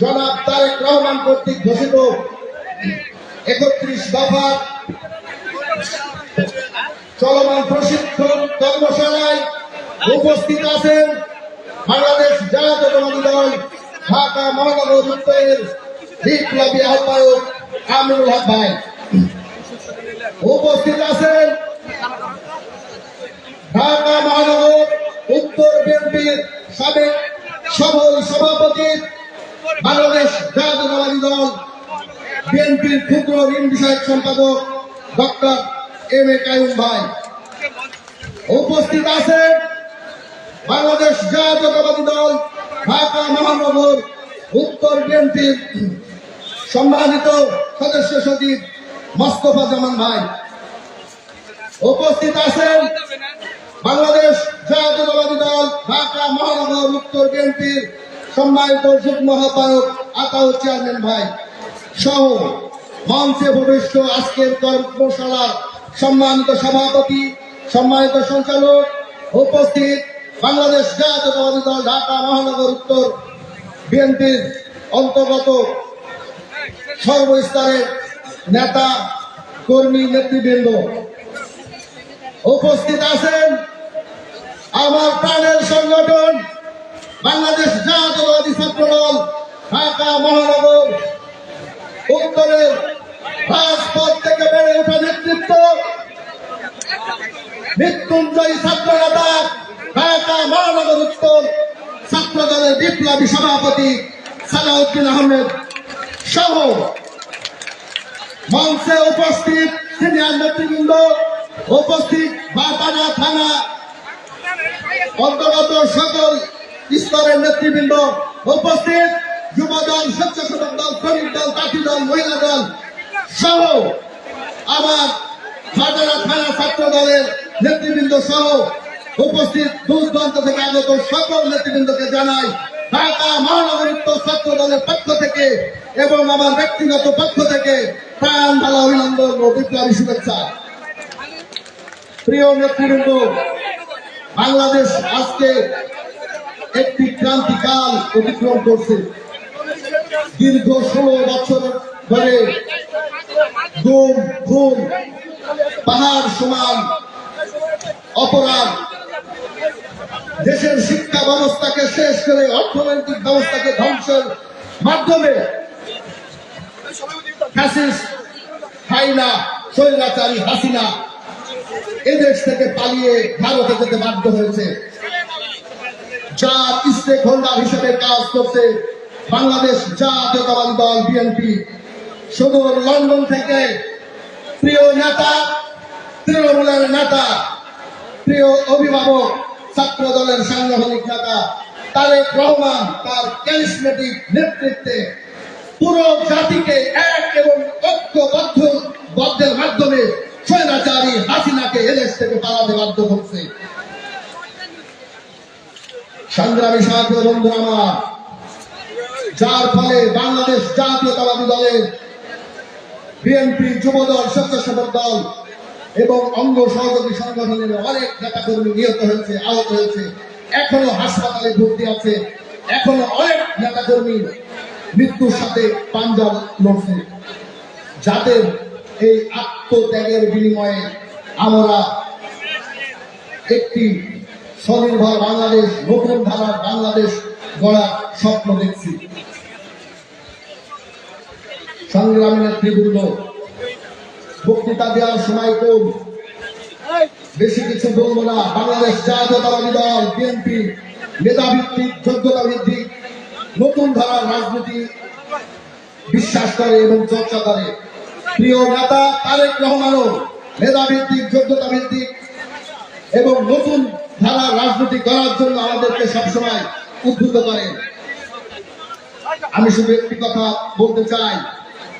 জনাব তারেক রহমান কর্তৃক ঘোষিত একত্রিশ দফা চলমান প্রশিক্ষণ কর্মশালায় উপস্থিত আছেন বাংলাদেশ জাতীয়তাবাদী দল, ঢাকা মহানগর উত্তরের বিপ্লবী আহ্বায়ক আমিনুল হক ভাই। উপস্থিত আছেন ঢাকা মহানগর উত্তর বিএনপির সাবেক সফল সভাপতি বাংলাদেশ জাতীয়তাবাদী দল ঋণ বিষয়ক সম্পাদক ডক্টর এম এ কায়ুম ভাই। উপস্থিত আছেন বাংলাদেশ জাতীয়তাবাদী দল, ঢাকা মহানগর উত্তর বিএনপির সম্মানিত সদস্য সচিব মোস্তফা জামান ভাই। উপস্থিত আছেন বাংলাদেশ জাতীয়তাবাদী দল, ঢাকা মহানগর উত্তর বিএনপির সম্মানিত যুগ্ম আহ্বায়ক আতাউর চেয়ারম্যান ভাই সহ মঞ্চে ভবিষ্য আজকের কর্মশালার সম্মানিত সভাপতি, সম্মানিত সঞ্চালক, উপস্থিত বাংলাদেশ জাতীয়তাবাদী দল ঢাকা মহানগর উত্তর বিএনপির অন্তর্গত সর্বস্তরের নেতা, কর্মী, নেতৃবৃন্দ। উপস্থিত আছেন আমার প্রাণের সংগঠন, বাংলাদেশ জাতীয়বাদী ছাত্র দল ঢাকা মহানগর উত্তরের রাজপথ থেকে বেড়ে ওঠা নেতৃত্ব। মৃত্যুঞ্জয়ী ছাত্র নেতা মহানগর উত্তর ছাত্র দলের বিপ্লবী সভাপতি সালাউদ্দিন আহমেদ সহ মঞ্চে উপস্থিত সিনিয়র নেতৃবৃন্দ, উপস্থিত বাপানা থানা অন্তর্গত সকল স্তরের নেতৃবৃন্দ উপস্থিত। যুব দল স্বেচ্ছাসেবক দল শ্রমিক দল কাঠি দল, মহিলা দল সহ আমার বাজারা থানা ছাত্র দলের নেতৃবৃন্দ সহ উপস্থিত দূর দূরান্ত থেকে আগত সকল নেতৃবৃন্দকে জানাই, ঢাকা মহানগর ছাত্র দলের পক্ষ থেকে এবং আমার ব্যক্তিগত পক্ষ থেকে প্রাণ, ভালো, অভিনন্দন ও বিপ্লবী শুভেচ্ছা। প্রিয় নেতৃবৃন্দ, বাংলাদেশ আজকে একটি ক্রান্তিকাল অতিক্রম করছে। দীর্ঘ ষোলো বছর ধরে গুম, খুন, পাহাড়, সমান, অপরাধ, দেশের শিক্ষা ব্যবস্থাকে শেষ করে অর্থনৈতিক ব্যবস্থাকে ধ্বংসের মাধ্যমে স্বৈরাচারী হাসিনা এদেশ থেকে পালিয়ে ভারতে যেতে বাধ্য হয়েছে। যার স্টেক হোল্ডার হিসেবে কাজ করছে বাংলাদেশ জাতীয়তাবাদী দল বিএনপি। সুদূর লন্ডন থেকে প্রিয় নেতা, তৃণমূলের নেতা, প্রিয় অভিভাবক, ছাত্র দলের সাংগঠনিক নেতা তারেক রহমান তার ক্যারিসমেটিক নেতৃত্বে পুরো জাতিকে এক এবং ঐক্যবদ্ধ বদ্ধের মাধ্যমে স্বৈরাচারী হাসিনাকে এদেশ থেকে পালাতে বাধ্য করছে। সংগ্রামী সাহায্য বন্ধু আমার যার ফলে বাংলাদেশ জাতীয়তাবাদী দলের বিএনপি যুবদল, স্বেচ্ছাসেবক দল এবং অঙ্গ সহযোগী সংগঠনের অনেক নেতাকর্মী নিহত হয়েছে, আহত হয়েছে, এখনও হাসপাতালে ভর্তি আছে, এখনও অনেক নেতাকর্মী মৃত্যুর সাথে পাঞ্জাব লড়ছে। যাদের এই আত্মত্যাগের বিনিময়ে আমরা একটি স্বনির্ভর বাংলাদেশ, নতুন ধারার বাংলাদেশ গড়ার স্বপ্ন দেখছি। সংগ্রামী নেতৃবৃন্দ বক্তৃতা দেওয়ার সময় কম। বেশি কিছু বলব না। বাংলাদেশ জাতীয়তাবাদী দল বিএনপি মেধাভিত্তিক যোগ্যতা ভিত্তিক নতুন ধারার রাজনীতি বিশ্বাস করে এবং চর্চা করে। প্রিয় নেতা তারেক রহমানও মেধাভিত্তিক যোগ্যতা ভিত্তিক এবং নতুন ধারার রাজনীতি করার জন্য আমাদেরকে সবসময় উদ্বুদ্ধ করেন। আমি শুধু একটি কথা বলতে চাই।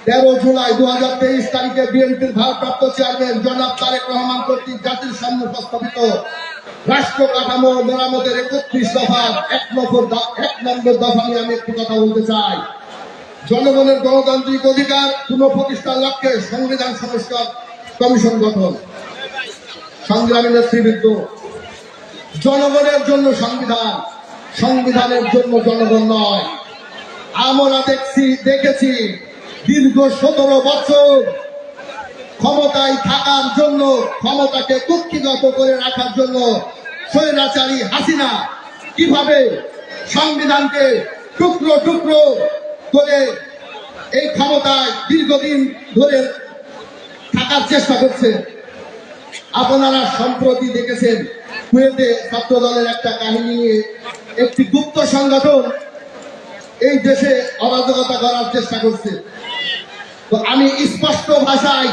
তেরো জুলাই দু হাজার তেইশ তারিখে বিএনপির ভারপ্রাপ্ত চেয়ারম্যান জনাব তারেক রহমান কর্তৃক জাতির সামনে প্রস্তাবিত রাষ্ট্র কাঠামো মেরামতের একত্রিশ দফার এক নম্বর এক নম্বর দফা নিয়ে আমি একটি কথা বলতে চাই। জনগণের গণতান্ত্রিক অধিকার পুনঃপ্রতিষ্ঠার লক্ষ্যে সংবিধান সংস্কার কমিশন গঠন। সংগ্রামী নেতৃবৃন্দ, জনগণের জন্য সংবিধান, সংবিধানের জন্য জনগণ নয়। আমরা দেখছি, দেখেছি দীর্ঘ সতেরো বছর ক্ষমতায় থাকার জন্য, ক্ষমতাকে কুক্ষিগত করে রাখার জন্য স্বৈরাচারী হাসিনা কীভাবে সংবিধানকে টুকরো টুকরো করে এই ক্ষমতায় দীর্ঘদিন ধরে থাকার চেষ্টা করছে? আপনারা সম্প্রতি দেখেছেন, কুয়েতে ছাত্র দলের একটা কাহিনী নিয়ে একটি গুপ্ত সংগঠন এই দেশে অরাজকতা করার চেষ্টা করছে। তো আমি স্পষ্ট ভাষায়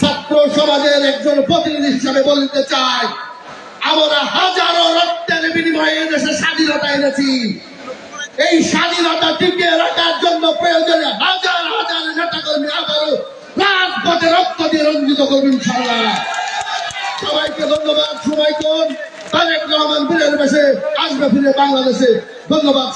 ছাত্র সমাজের একজন প্রতিনিধি হিসাবে বলতে চাই, আমরা হাজারো রক্তের বিনিময়ে দেশে স্বাধীনতা এনেছি। এই স্বাধীনতা টিকিয়ে রাখার জন্য প্রয়োজনে হাজার হাজার নেতা কর্মী আবারও রাজপথে রক্ত দিয়ে রঞ্জিত করবেন ইনশাল্লাহ সবাইকে ধন্যবাদ সময় কোন তারেক রহমান বীরের বেশে আসবে ফিরে বাংলাদেশে। ধন্যবাদ